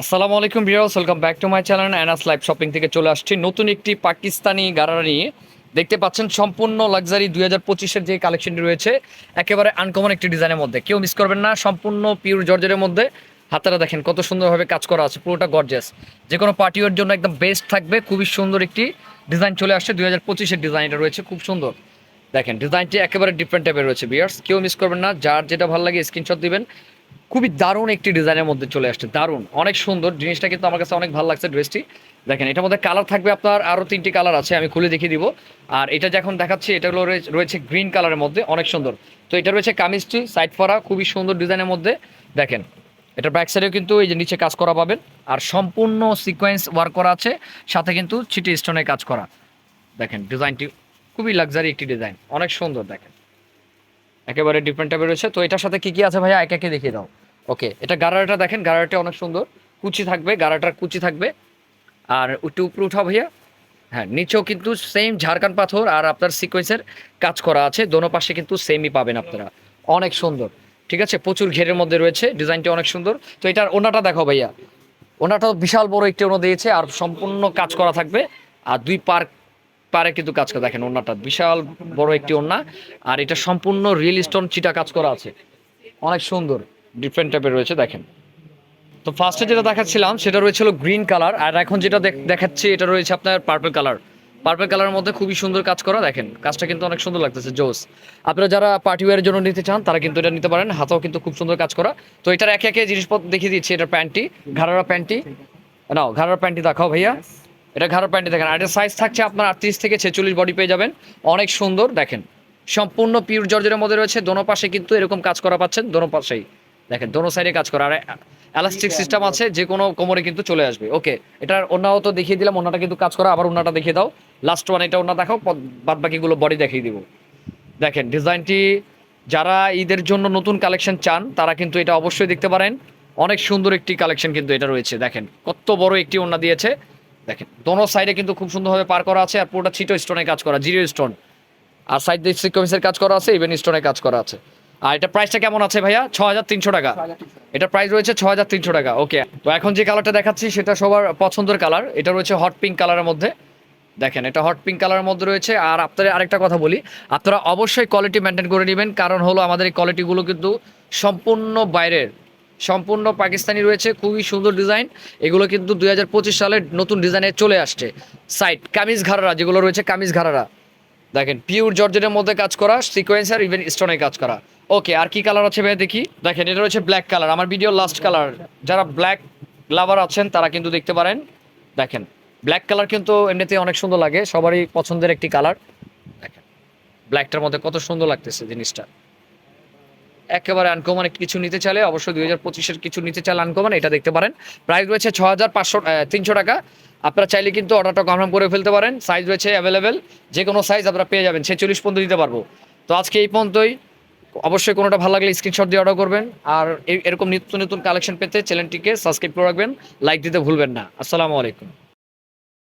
আসসালামু আলাইকুম viewers, welcome back to my channel Anas live shopping থেকে চলে আসছি নতুন একটি পাকিস্তানি গাড়া নিয়ে। দেখতে পাচ্ছেন সম্পূর্ণ লাক্সারি দুই হাজার পঁচিশের যে কালেকশনটি রয়েছে, একেবারে আনকমন একটি ডিজাইনের মধ্যে। কেউ মিস করবেন না, সম্পূর্ণ পিওর জর্জের মধ্যে। হাতারা দেখেন কত সুন্দরভাবে কাজ করা আছে, পুরোটা গর্জাস যে কোনো পার্টিওর জন্য একদম বেস্ট থাকবে, খুবই সুন্দর একটি ডিজাইন চলে আসছে, দুই হাজার পঁচিশের ডিজাইন এটা রয়েছে, খুব সুন্দর। দেখেন ডিজাইনটি একেবারে ডিফারেন্ট টাইপের রয়েছে বিয়ার্স কেউ মিস করবেন না, যার যেটা ভালো লাগে স্ক্রিনশট দিবেন। খুবই দারুণ একটি ডিজাইনের মধ্যে চলে আসছে। দারুণ। অনেক সুন্দর। জিনিসটা কিন্তু আমার কাছে অনেক ভালো লাগছে ড্রেসটি দেখেন, এটার মধ্যে কালার থাকবে আপনার আরও তিনটি কালার আছে, আমি খুলে দেখিয়ে দিব। আর এটা যখন দেখাচ্ছি, এটা হলো রয়ে- রয়েছে গ্রিন কালারের মধ্যে, অনেক সুন্দর। তো এটা রয়েছে কামিজটি সাইড ফরা খুবই সুন্দর ডিজাইনের মধ্যে। দেখেন, এটা ব্যাক সাইডেও কিন্তু এই যে নিচে কাজ করা পাবেন। আর সম্পূর্ণ সিকোয়েন্স ওয়ার্ক করা আছে, সাথে কিন্তু চিটি স্টোনে কাজ করা। দেখেন ডিজাইনটি খুবই লাক্সারি একটি ডিজাইন অনেক সুন্দর, দেখেন। একেবারে ডিফারেন্ট টাইপের রয়েছে। তো এটার সাথে কি কি আছে ভাইয়া? একে একে দেখিয়ে দাও। ওকে এটা গারাটা দেখেন, গারাটা অনেক সুন্দর। কুচি থাকবে, গারাটার কুচি থাকবে। আর একটু উপরে উঠাও ভাইয়া। হ্যাঁ নিচেও কিন্তু সেম ঝাড়খান পাথর আর আপনার সিকোয়েন্সের কাজ করা আছে। দোনো পাশে কিন্তু সেমই পাবেন আপনারা। অনেক সুন্দর। ঠিক আছে? প্রচুর ঘেরের মধ্যে রয়েছে, ডিজাইনটা অনেক সুন্দর। তো এটার ওনাটা দেখো ভাইয়া। ওনাটাও বিশাল বড় একটি ওনা দিয়েছে, আর সম্পূর্ণ কাজ করা থাকবে। আর দুই পার পারে কিন্তু কাজ করা। দেখেন ওনাটা বিশাল বড় একটি ওনা আর এটা সম্পূর্ণ রিয়েল স্টোন চিটা কাজ করা আছে। অনেক সুন্দর ডিফারেন্ট টাইপের রয়েছে, দেখেন। তো ফার্স্টে যেটা দেখাচ্ছিলাম, সেটা রয়েছিল গ্রিন কালার আর এখন যেটা দেখ- দেখাচ্ছি, এটা রয়েছে আপনার পার্পল কালার পার্পল কালারের মধ্যে খুবই সুন্দর কাজ করা, দেখেন। কাজটা কিন্তু অনেক সুন্দর লাগতেছে, জোস। আপনারা যারা পার্টি ওয়ারের জন্য নিতে চান, তারা কিন্তু এটা নিতে পারেন। হাতেও কিন্তু খুব সুন্দর কাজ করা। তো এটার একে একে জিনিসপত্র দেখিয়ে দিচ্ছি এটার প্যান্টটি, ঘাড়ারা প্যান্টটি। নাও, ঘাড়ার প্যান্টটি দেখাও ভাইয়া। এটা ঘাড়ার প্যান্টটি দেখেন, আর সাইজ থাকছে আপনার আটত্রিশ থেকে ছেচল্লিশ বডি পেয়ে যাবেন। অনেক সুন্দর, দেখেন। সম্পূর্ণ পিওর জর্জের মধ্যে রয়েছে, দোনো পাশে কিন্তু এরকম কাজ করা পাচ্ছেন, দোনো পাশেই। দেখেন, দোনো সাইডে কাজ করা, আর এলাস্টিক সিস্টেম আছে, যে কোনো কোমরে কিন্তু চলে আসবে। ওকে এটার অন্যও তো দেখিয়ে দিলাম অন্যটা কিন্তু কাজ করা, আবার অন্যটা দেখিয়ে দাও। লাস্ট ওয়ান এটা অন্য দেখাও বাদ বাকিগুলো বডি দেখিয়ে দিব। দেখেন ডিজাইনটি যারা ঈদের জন্য নতুন কালেকশন চান, তারা কিন্তু এটা অবশ্যই দেখতে পারেন। অনেক সুন্দর একটি কালেকশন কিন্তু এটা রয়েছে, দেখেন। কত বড় একটি ওন্না দিয়েছে। দেখেন দোনো সাইডে কিন্তু খুব সুন্দরভাবে পার করা আছে আর পুরোটা ছিটো স্টোনে কাজ করা জিরো স্টোন আর সাইড দিয়ে সিকোয়েন্সের কাজ করা আছে ইভেন স্টোনে কাজ করা আছে। আর এটা প্রাইসটা কেমন আছে ভাইয়া? ছ হাজার তিনশো টাকা। এটা প্রাইস রয়েছে ছ হাজার তিনশো টাকা ওকে তো এখন যে কালারটা দেখাচ্ছি সেটা সবার পছন্দের কালার এটা রয়েছে হট পিঙ্ক কালারের মধ্যে। দেখেন এটা হট পিঙ্ক কালারের মধ্যে রয়েছে। আর আপনাদের আরেকটা কথা বলি আপনারা অবশ্যই কোয়ালিটি মেনটেন করে নেবেন। কারণ হলো আমাদের এই কোয়ালিটিগুলো কিন্তু সম্পূর্ণ বাইরের। সম্পূর্ণ পাকিস্তানি রয়েছে, খুবই সুন্দর ডিজাইন। এগুলো কিন্তু দুই সালের নতুন ডিজাইনে চলে আসছে। সাইড, কামিজ ঘাড়ারা, যেগুলো রয়েছে কামিজ ঘাড়ারা। দেখেন, পিওর জর্জেটের মধ্যে কাজ করা, সিকোয়েন্সার ইভেন স্টোনে কাজ করা। ওকে আর কি কালার আছে ভাই দেখি? দেখেন, এটা রয়েছে ব্ল্যাক কালার আমার ভিডিও লাস্ট কালার যারা ব্ল্যাক লাভার আছেন, তারা কিন্তু দেখতে পারেন। দেখেন ব্ল্যাক কালার কিন্তু এমনিতে অনেক সুন্দর লাগে, সবারই পছন্দের একটি কালার দেখেন ব্ল্যাকটার মধ্যে কত সুন্দর লাগতেছে জিনিসটা। একেবারে আনকমন কিছু নিতে চাইলে অবশ্যই দুই হাজার পঁচিশের কিছু নিতে চাইলে আনকমন এটা দেখতে পারেন। প্রাইস রয়েছে ছ হাজার পাঁচশো তিনশো টাকা। আপনারা চাইলে কিন্তু অর্ডারটা কনফার্ম করে ফেলতে পারেন। সাইজ রয়েছে অ্যাভেলেবেল যে কোনো সাইজ আপনারা পেয়ে যাবেন। ছেচল্লিশ পর্যন্ত দিতে পারব। তো আজকে এই পর্যন্তই। অবশ্যই কোনোটা ভালো লাগলে স্ক্রিনশট দিয়ে অর্ডার করবেন। আর এরকম নিত্য নতুন কালেকশন পেতে চ্যানেলটিকে সাবস্ক্রাইব করে রাখবেন। লাইক দিতে ভুলবেন না। আসসালামু আলাইকুম।